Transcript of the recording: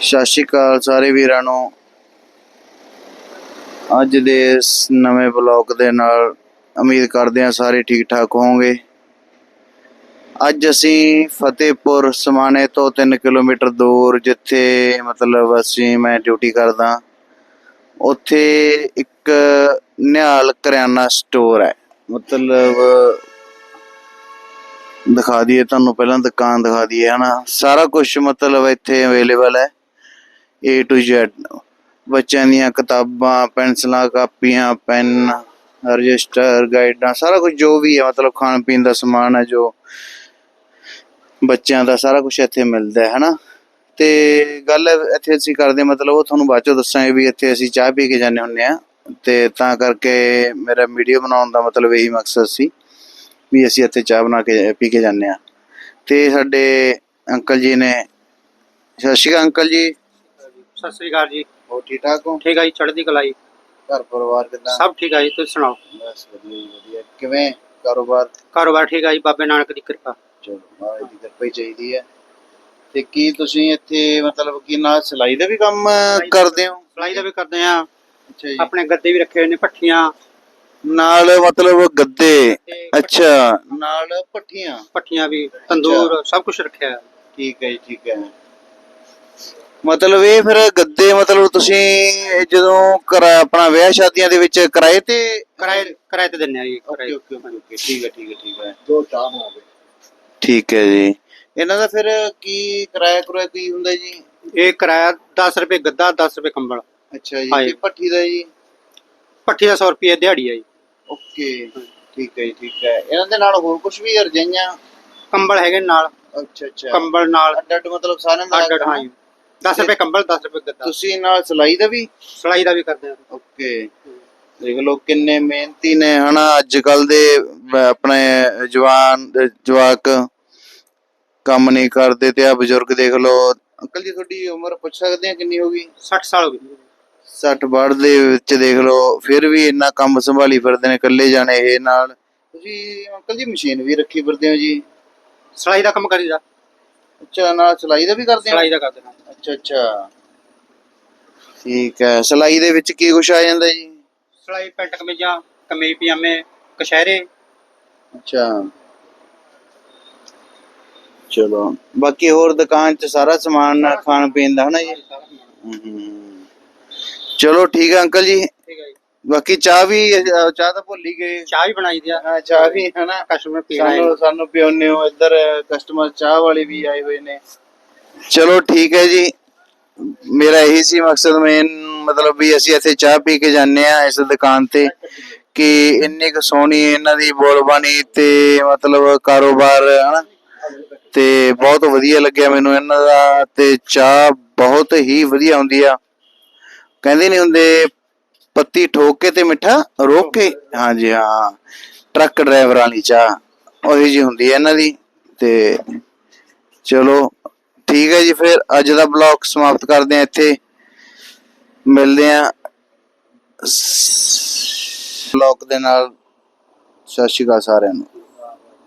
ਸਤਿ ਸ਼੍ਰੀ ਅਕਾਲ ਸਾਰੇ ਵੀਰਾਂ ਨੂੰ। ਅੱਜ ਦੇ ਇਸ ਨਵੇਂ ਬਲੌਗ ਦੇ ਨਾਲ ਉਮੀਦ ਕਰਦੇ ਹਾਂ ਸਾਰੇ ਠੀਕ ਠਾਕ ਹੋਵੋਗੇ। ਅੱਜ ਅਸੀਂ ਫਤਿਹਪੁਰ ਸਮਾਣੇ ਤੋਂ 3 ਕਿਲੋਮੀਟਰ ਦੂਰ, ਜਿੱਥੇ ਮਤਲਬ ਅਸੀਂ ਮੈਂ ਡਿਊਟੀ ਕਰਦਾ, ਉੱਥੇ ਇੱਕ ਨਿਹਾਲ ਕਰਿਆਨਾ ਸਟੋਰ ਹੈ। ਮਤਲਬ ਦਿਖਾ ਦਈਏ, ਤੁਹਾਨੂੰ ਪਹਿਲਾਂ ਦੁਕਾਨ ਦਿਖਾ ਦਈਏ, ਹਨਾ? ਸਾਰਾ ਕੁਝ ਮਤਲਬ ਇੱਥੇ ਅਵੇਲੇਬਲ ਹੈ, A to Z ਬੱਚਿਆਂ ਦੀਆਂ ਕਿਤਾਬਾਂ, ਪੈਨਸਲਾਂ, ਕਾਪੀਆਂ, ਪੈਨ, ਰਜਿਸਟਰ, ਗਾਈਡਾਂ, ਸਾਰਾ ਕੁਝ ਜੋ ਵੀ ਹੈ, ਮਤਲਬ ਖਾਣ ਪੀਣ ਦਾ ਸਮਾਨ ਹੈ ਜੋ ਬੱਚਿਆਂ ਦਾ, ਸਾਰਾ ਕੁਝ ਇੱਥੇ ਮਿਲਦਾ ਹੈ, ਹਨਾ? ਤੇ ਗੱਲ ਇੱਥੇ ਅਸੀਂ ਕਰਦੇ ਮਤਲਬ ਉਹ ਤੁਹਾਨੂੰ ਬਾਅਦ ਚੋਂ ਦੱਸਾਂਗੇ ਵੀ ਇੱਥੇ ਅਸੀਂ ਚਾਹ ਪੀ ਕੇ ਜਾਂਦੇ ਹੁੰਦੇ ਆ ਤੇ ਤਾਂ ਕਰਕੇ ਮੇਰਾ ਵੀਡੀਓ ਬਣਾਉਣ ਦਾ ਮਤਲਬ ਇਹੀ ਮਕਸਦ ਸੀ। ਵੀ ਅਸੀਂ ਇੱਥੇ ਚਾਹ ਬਣਾ ਕੇ ਪੀ ਕੇ ਜਾਂਦੇ ਆ ਤੇ ਸਾਡੇ ਅੰਕਲ ਜੀ ਨੇ ਸਤਿ ਸ਼੍ਰੀ ਅਕਾਲ ਅੰਕਲ ਜੀ। ਸਤਿ ਸ੍ਰੀ ਅਕਾਲ ਜੀ। ਹੋ ਠੀਕ ਠਾਕ ਹੋ? ਠੀਕ ਹੈ ਜੀ ਚੜ੍ਹਦੀ ਕਲਾਈ ਘਰ ਪਰਿਵਾਰ ਕਿਦਾਂ? ਸਭ ਠੀਕ ਹੈ ਜੀ ਤੁਸੀਂ ਸੁਣਾਓ? ਬਸ ਵਧੀਆ ਜੀ ਵਧੀਆ। ਕਿਵੇਂ ਕਾਰੋਬਾਰ? ਕਾਰੋਬਾਰ ਠੀਕ ਹੈ ਜੀ ਬਾਬੇ ਨਾਨਕ ਦੀ ਕਿਰਪਾ। ਚਲੋ ਮਹਾਰਾਜ ਦੀ ਕਿਰਪਾ ਹੀ ਚਾਹੀਦੀ ਹੈ। ਤੇ ਕੀ ਤੁਸੀਂ ਇੱਥੇ ਮਤਲਬ ਕਿ ਨਾਲ ਸਿਲਾਈ ਦਾ ਵੀ ਕੰਮ ਕਰਦੇ ਹੋ? ਸਲਾਈ ਦਾ ਵੀ ਕਰਦੇ ਆ ਅੱਛਾ ਜੀ। ਆਪਣੇ ਗੱਦੇ ਵੀ ਰੱਖੇ ਹੋਏ ਨੇ ਪੱਠੀਆਂ ਨਾਲ ਮਤਲਬ ਗੱਦੇ ਅੱਛਾ। ਨਾਲ ਪੱਠੀਆਂ ਪੱਠੀਆਂ ਵੀ ਤੰਦੂਰ ਸਭ ਕੁਝ ਰੱਖਿਆ ਹੈ। ਠੀਕ ਹੈ ਜੀ ਠੀਕ ਹੈ। ਮਤਲਬ ਇਹ ਫਿਰ ਗੱਦੇ ਮਤਲਬ ਤੁਸੀਂ ਇਹ ਜਦੋਂ ਕਰਾ ਆਪਣਾ ਵਿਆਹ ਸ਼ਾਦੀਆਂ ਦੇ ਵਿੱਚ ਕਿਰਾਏ ਤੇ? ਕਿਰਾਏ ਕਿਰਾਏ ਤੇ ਦਿੰਨੇ ਆ ਜੀ ਓਕੇ ਕਿਰਾਏ ਓਕੇ ਓਕੇ। ਠੀਕ ਹੈ ਠੀਕ ਹੈ ਠੀਕ ਹੈ। ਦੋ ਚਾਹ ਹੋ ਗਏ ਠੀਕ ਹੈ ਜੀ। ਇਹਨਾਂ ਦਾ ਫਿਰ ਕੀ ਕਿਰਾਇਆ ਕਿਰਾਇਆ ਕੀ ਹੁੰਦਾ ਜੀ? ਇਹ ਕਿਰਾਇਆ 10 ਰੁਪਏ ਗੱਦਾ 10 ਰੁਪਏ ਕੰਬਲ। ਅੱਛਾ ਜੀ ਹਾਂਜੀ। ਤੇ ਪੱਠੀ ਦਾ ਜੀ? ਪੱਠੀ ਦਾ 100 ਰੁਪਏ ਦਿਹਾੜੀ ਹੈ ਜੀ। ਓਕੇ ਠੀਕ ਹੈ ਜੀ ਠੀਕ ਹੈ। ਇਹਨਾਂ ਦੇ ਨਾਲ ਹੋਰ ਕੁਝ ਵੀ ਰਜਾਈਆਂ? ਕੰਬਲ ਹੈਗੇ ਨਾਲ। ਅੱਛਾ ਅੱਛਾ। ਕੰਬਲ ਨਾਲ। ਅੱਡ ਅੱਡ ਮਤਲਬ ਸਾਰਿਆਂ ਦਾ ਅੱਡ ਅੱਡ ਹਾਂ ਜੀ 10 ਰੁਪਏ ਕੰਬਲ 10 ਰੁਪਏ ਗੱਦਾ। ਤੁਸੀਂ ਨਾਲ ਸਿਲਾਈ ਦਾ ਵੀ? ਸਲਾਈ ਦਾ ਵੀ ਕਰਦੇ ਆ। ਓਕੇ। ਦੇਖ ਲਓ ਕਿੰਨੇ ਮਿਹਨਤੀ ਨੇ ਹਨਾ? ਅੱਜ ਕੱਲ ਦੇ ਅਹ ਆਪਣੇ ਜਵਾਨ ਅਹ ਜਵਾਕ ਕੰਮ ਨਹੀਂ ਕਰਦੇ ਤੇ ਆ ਬਜ਼ੁਰਗ ਦੇਖ ਲਓ। ਅੰਕਲ ਜੀ ਤੁਹਾਡੀ ਉਮਰ ਪੁੱਛ ਸਕਦੇ ਆ ਕਿੰਨੀ ਹੋ ਗਈ? 60 ਸਾਲ ਹੋ ਗਏ। 60 ਬਾੜ ਦੇ ਵਿੱਚ ਦੇਖ ਲਓ ਫਿਰ ਵੀ ਇੰਨਾ ਕੰਮ ਸੰਭਾਲੀ ਫਿਰਦੇ ਨੇ ਇਕੱਲੇ ਜਾਣੇ ਇਹ ਨਾਲ। ਤੁਸੀਂ ਅੰਕਲ ਜੀ ਮਸ਼ੀਨ ਵੀ ਰੱਖੀ ਫਿਰਦੇ ਹੋ ਜੀ। ਸਲਾਈ ਦਾ ਕੰਮ ਕਰੀਦਾ ਅੱਛਾ ਨਾਲ ਸਿਲਾਈ ਦਾ ਵੀ ਕਰਦੇ ਹੋ? ਸਲਾਈ ਦਾ ਕਰਦੇ ਹਾਂ। ਅੱਛਾ ਅੱਛਾ। ਠੀਕ ਹੈ ਸਿਲਾਈ ਦੇ ਵਿੱਚ ਕੀ ਕੁਛ ਆ ਜਾਂਦਾ ਜੀ? ਸਲਾਈ ਪੈਂਟ ਕਮੀਜ਼ਾਂ ਕਮੀਜ਼ ਪਜਾਮੇ ਕਸ਼ਹਿਰੇ ਅੱਛਾ। ਚਲੋ ਬਾਕੀ ਹੋਰ ਦੁਕਾਨ 'ਚ ਸਾਰਾ ਸਮਾਨ ਖਾਣ ਪੀਣ ਦਾ ਹਨਾ ਜੀ? ਹਮ। ਚਲੋ ਠੀਕ ਹੈ ਅੰਕਲ ਜੀ। ਠੀਕ ਹੈ ਜੀ। ਬਾਕੀ ਚਾਹ ਵੀ ਅਹ, ਚਾਹ ਤਾਂ ਭੁੱਲ ਹੀ ਗਏ। ਚਾਹ ਵੀ ਬਣਾਈ ਦੀ ਆ। ਹਾਂ ਚਾਹ ਵੀ। ਹਨਾ ਕਸਟਮਰ ਪੀਣਾ ਹੈ ਸਾਨੂੰ ਸਾਨੂੰ ਪਿਉਨੇ ਹੋ ਇੱਧਰ ਕਸਟਮਰ ਚਾਹ ਵਾਲੇ ਵੀ ਆਏ ਹੋਏ ਨੇ। ਚਲੋ ਠੀਕ ਹੈ ਜੀ। ਮੇਰਾ ਇਹੀ ਸੀ ਮਕਸਦ ਮੇਨ ਮਤਲਬ ਵੀ ਅਸੀਂ ਇੱਥੇ ਚਾਹ ਪੀ ਕੇ ਜਾਂਦੇ ਆ ਇਸ ਦੁਕਾਨ ਤੇ ਕਿ ਇੰਨੀ ਕੁ ਸੋਹਣੀ ਇਹਨਾਂ ਦੀ ਬੋਲਬਾਣੀ ਤੇ ਮਤਲਬ ਕਾਰੋਬਾਰ ਹਨਾ? ਤੇ ਬਹੁਤ ਵਧੀਆ ਲੱਗਿਆ ਮੈਨੂੰ ਇਹਨਾਂ ਦਾ। ਤੇ ਚਾਹ ਬਹੁਤ ਹੀ ਵਧੀਆ ਹੁੰਦੀ ਆ। ਕਹਿੰਦੇ ਨਹੀਂ ਹੁੰਦੇ ਪੱਤੀ ਠੋਕ ਕੇ ਤੇ ਮਿੱਠਾ ਰੋਕ ਕੇ। ਹਾਂਜੀ ਹਾਂ। ਟਰੱਕ ਡਰਾਈਵਰ ਵਾਲੀ ਚਾਹ ਉਹੀ ਜੀ ਹੁੰਦੀ ਹੈ ਇਹਨਾਂ ਦੀ। ਤੇ ਚਲੋ ਠੀਕ ਹੈ ਜੀ ਫਿਰ। ਅੱਜ ਦਾ ਬਲੌਗ ਸਮਾਪਤ ਕਰਦੇ ਹਾਂ ਇੱਥੇ। ਮਿਲਦੇ ਹਾਂ। ਬਲੌਗ ਦੇ ਨਾਲ। ਸਤਿ ਸ਼੍ਰੀ ਅਕਾਲ ਸਾਰਿਆਂ ਨੂੰ।